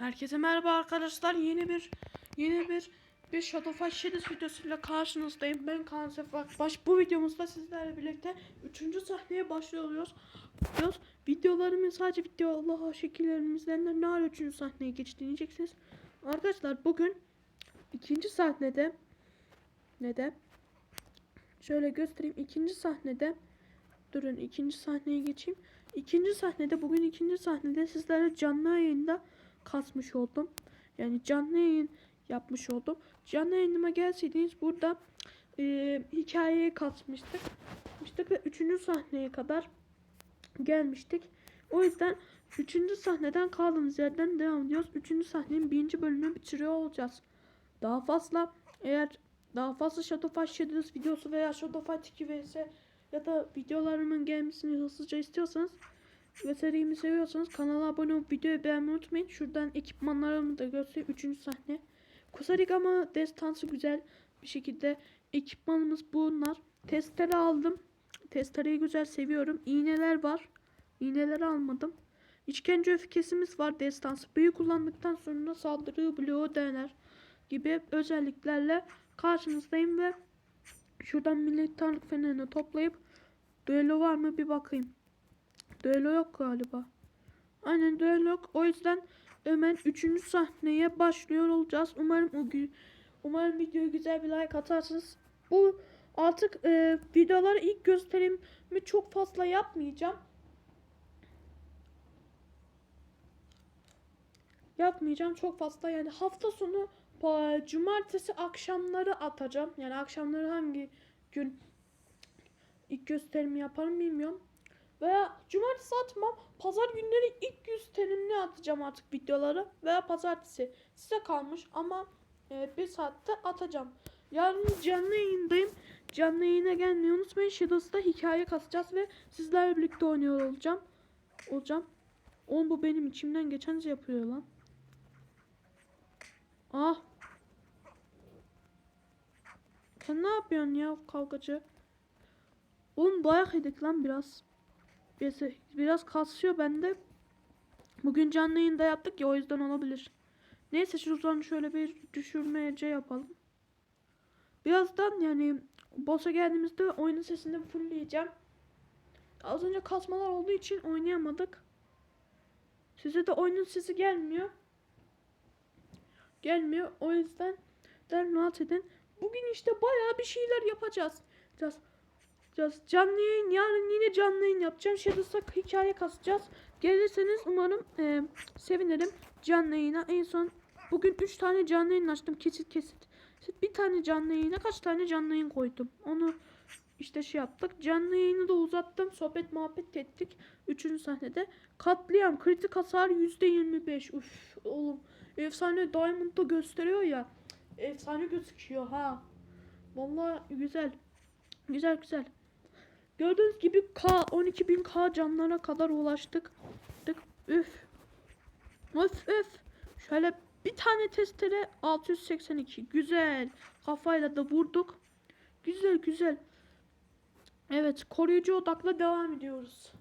Herkese merhaba arkadaşlar. Yeni bir yeni bir bir Shadowfight Shadows videosuyla karşınızdayım. Ben Kaan Sefa Baş. Bu videomuzda sizlerle birlikte 3. sahneye başlıyoruz. Videolarımın sadece video Allah şekillerimizden ne ara 3. sahneye geçti diyeceksiniz. Arkadaşlar bugün ikinci sahnede ne de şöyle göstereyim. ikinci sahnede durun ikinci sahneye geçeyim. İkinci sahnede bugün ikinci sahnede sizlerle canlı yayında kasmış oldum. Yani canlı yayın yapmış oldum. Canlı yayınıma gelseydiniz burada e, hikayeye kasmıştık. Kasmıştık ve üçüncü sahneye kadar gelmiştik. O yüzden üçüncü sahneden kaldığımız yerden devam ediyoruz. Üçüncü sahnenin birinci bölümünü bitiriyor olacağız. Daha fazla eğer daha fazla Shadowfight Shadows videosu veya Shadowfight 2 vs ya da videolarımın gelmesini hızlıca istiyorsanız ve serimi seviyorsanız kanala abone olup videoyu beğenmeyi unutmayın. Şuradan ekipmanlarımı da göstereyim. Üçüncü sahne. Kusarik ama destansı güzel bir şekilde. Ekipmanımız bunlar. Testere aldım. Testereyi güzel seviyorum. İğneler var. İğneleri almadım. İşkence öfkesimiz var destansı. Büyü kullandıktan sonra saldırı bloğu dener gibi özelliklerle karşınızdayım ve şuradan militarlık fenerini toplayıp düello var mı bir bakayım. Düello yok galiba. Aynen düello yok. O yüzden hemen 3. sahneye başlıyor olacağız. Umarım o gü- umarım videoyu güzel bir like atarsınız. Bu artık e, videoları ilk gösterimi çok fazla yapmayacağım. Yapmayacağım çok fazla yani hafta sonu cumartesi akşamları atacağım. Yani akşamları hangi gün ilk gösterimi yaparım bilmiyorum. Veya cumartesi atmam. Pazar günleri ilk gösterimli atacağım artık videoları. Veya pazartesi. Size kalmış ama e, bir saatte atacağım. Yarın canlı yayındayım. Canlı yayına gelmeyi unutmayın. Shadows'ta hikaye kasacağız ve sizlerle birlikte oynuyor olacağım. Olacağım. Oğlum bu benim içimden geçen şey yapıyor lan. Ah. Sen ne yapıyorsun ya kavgacı? Oğlum dayak yedik lan biraz. Biraz, kasıyor bende. Bugün canlı yayında yaptık ya o yüzden olabilir. Neyse şuradan şöyle bir düşürmece yapalım. Birazdan yani boss'a geldiğimizde oyunun sesini fullleyeceğim. Az önce kasmalar olduğu için oynayamadık. Size de oyunun sesi gelmiyor. Gelmiyor. O yüzden den rahat edin. Bugün işte bayağı bir şeyler yapacağız. Biraz yapacağız. Canlı yayın yarın yine canlı yayın yapacağım. Shadows'a hikaye kasacağız. Gelirseniz umarım e, sevinirim. Canlı yayına en son bugün 3 tane canlı yayın açtım kesit kesit. Bir tane canlı yayına kaç tane canlı yayın koydum. Onu işte şey yaptık. Canlı yayını da uzattım. Sohbet muhabbet ettik. Üçüncü sahnede. Katliam kritik hasar %25. Uf oğlum. Efsane Diamond'da gösteriyor ya. Efsane gözüküyor ha. Vallahi güzel. Güzel güzel. Gördüğünüz gibi K 12.000K canlara kadar ulaştık. Tık, Üf. Öf öf. Şöyle bir tane testere 682. Güzel. Kafayla da vurduk. Güzel güzel. Evet koruyucu odakla devam ediyoruz.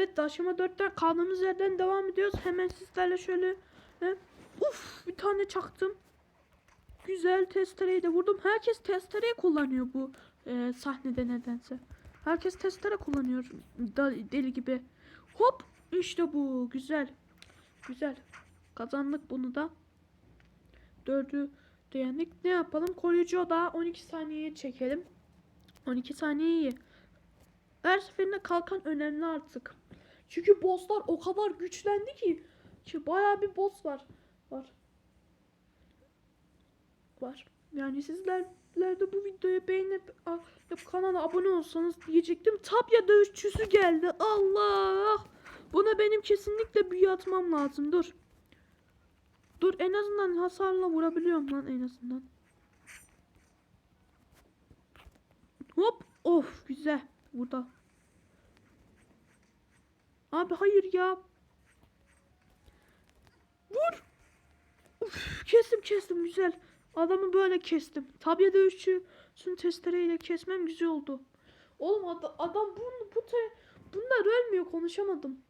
Evet aşama 4'ten kaldığımız yerden devam ediyoruz. Hemen sizlerle şöyle he, uf bir tane çaktım. Güzel testereyi de vurdum. Herkes testereyi kullanıyor bu e, sahnede nedense. Herkes testere kullanıyor deli gibi. Hop işte bu güzel. Güzel. Kazandık bunu da. Dördü de yendik. Ne yapalım? Koruyucu odağı 12 saniyeye çekelim. 12 saniye iyi. Her seferinde kalkan önemli artık. Çünkü bosslar o kadar güçlendi ki. ki bayağı bir boss var. Var. Var. Yani sizler de bu videoyu beğenip a- kanala abone olsanız diyecektim. Tapya dövüşçüsü geldi. Allah! Buna benim kesinlikle büyü atmam lazım. Dur. Dur en azından hasarla vurabiliyorum lan en azından. Hop. Of güzel. Burada. Abi hayır ya. Vur. Uf, kestim kestim güzel. Adamı böyle kestim. Tabiye dövüşçüsün testereyle kesmem güzel oldu. Oğlum ad- adam bu, bu te, bunlar ölmüyor konuşamadım.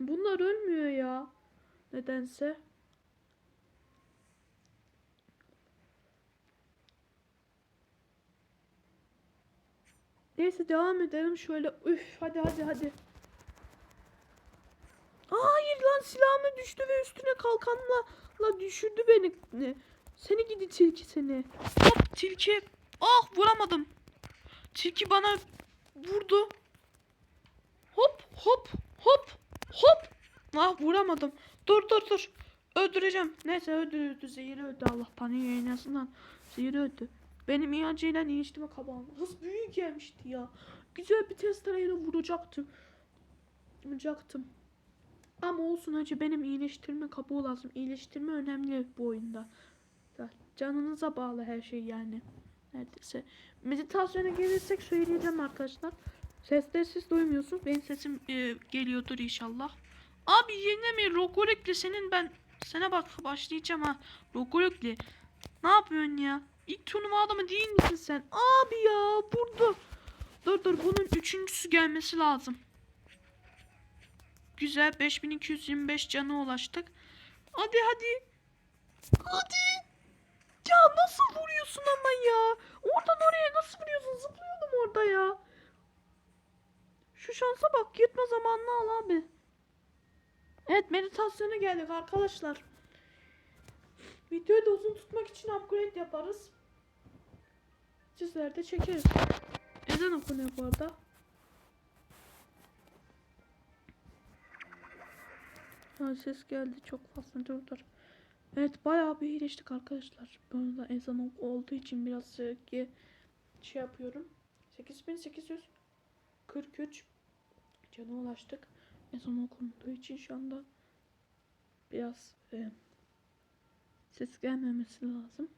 Bunlar ölmüyor ya. Nedense. Neyse devam edelim şöyle. Üf hadi hadi hadi. Lan silahımı düştü ve üstüne kalkanla la düşürdü beni. Seni gidi tilki seni. Hop tilki. Ah vuramadım. Tilki bana vurdu. Hop hop hop hop. Ah vuramadım. Dur dur dur. Öldüreceğim. Neyse öldürdü. Zehiri öldü Allah'tan iyi en azından. Zehiri öldü. Benim iyancıyla iyileştirme kabağım. Hız büyük gelmişti ya. Güzel bir testereyle vuracaktım. Vuracaktım. Ama olsun hacı benim iyileştirme kabuğu lazım. İyileştirme önemli bu oyunda. Canınıza bağlı her şey yani. Neredeyse. Meditasyona gelirsek söyleyeceğim arkadaşlar. Sesleri siz duymuyorsunuz. Benim sesim e, geliyordur inşallah. Abi yine mi Rogolikli senin ben sana bak başlayacağım ha. Rogolikli. Ne yapıyorsun ya? İlk turnuva adamı değil misin sen? Abi ya burada. Dur dur bunun üçüncüsü gelmesi lazım. Güzel 5225 cana ulaştık. Hadi hadi. Hadi. Ya nasıl vuruyorsun ama ya? Oradan oraya nasıl vuruyorsun? Zıplıyordum orada ya. Şu şansa bak yırtma zamanını al abi. Evet meditasyona geldik arkadaşlar. Videoyu da uzun tutmak için upgrade yaparız. Sizler de çekeriz. Ezan okunuyor bu arada. Ha, ses geldi çok fazla dur dur. Evet bayağı bir iyileştik arkadaşlar. Bu arada ezan olduğu için biraz ge- şey yapıyorum. 8843 cana ulaştık. Ezan okunduğu için şu anda biraz e, ses gelmemesi lazım.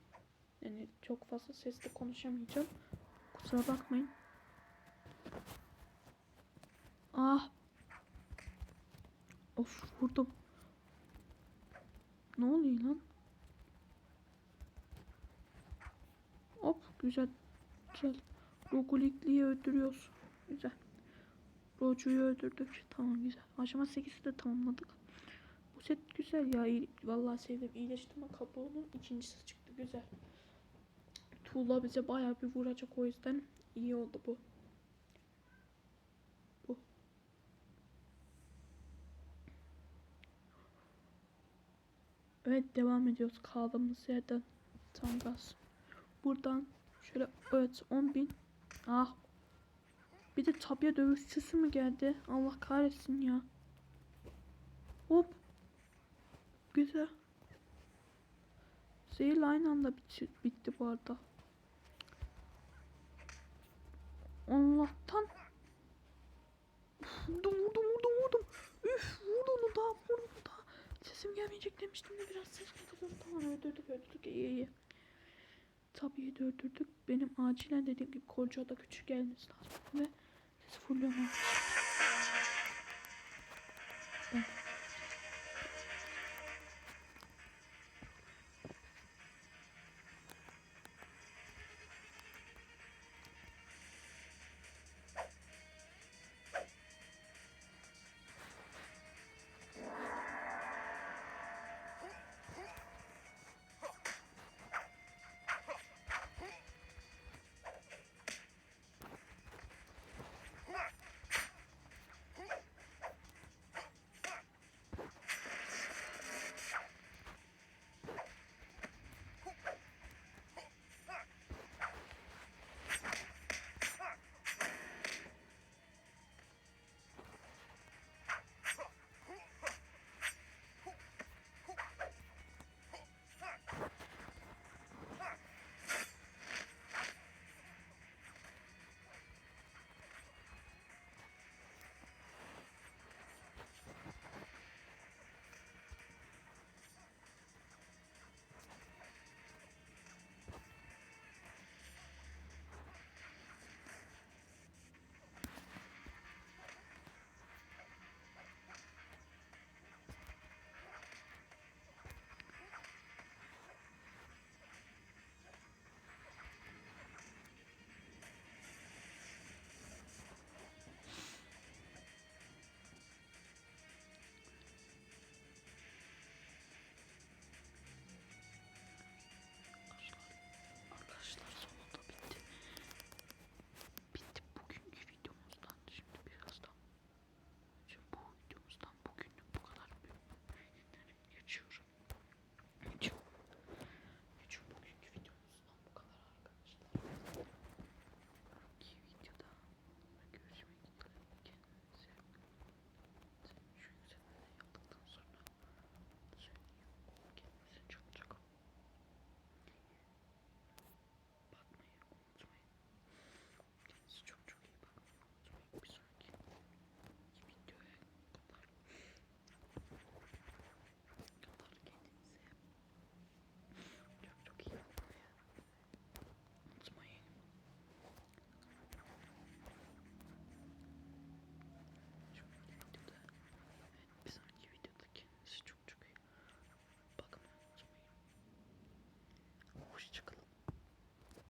Yani çok fazla sesle konuşamayacağım. Kusura bakmayın. Ah. Of vurdum. Ne oluyor lan? Hop güzel. Güzel. Rogulikli'yi öldürüyoruz. Güzel. Rocu'yu öldürdük. Tamam güzel. Aşama 8'i de tamamladık. Bu set güzel ya. Vallahi sevdim. İyileştirme kabuğunun ikincisi çıktı. Güzel. Tuğla bize bayağı bir vuracak o yüzden iyi oldu. Bu. Evet devam ediyoruz kaldığımız yerden tam gaz. Buradan şöyle evet 10.000 Ah. Bir de tabiye dövüşçüsü mü geldi? Allah kahretsin ya. Hop. Güzel. Zehirle aynı anda bitti, bitti bu arada. Allah'tan. Uf, Vurdum vurdum vurdum vurdum. Üf vurdu onu onu daha. Sesim gelmeyecek demiştim de biraz ses getirdim. Tamam öldürdük öldürdük iyi iyi. Tabii de öldürdük. Benim acilen dediğim gibi Kolca'da küçük gelmesi lazım. Ve ses fulluyorum. Ben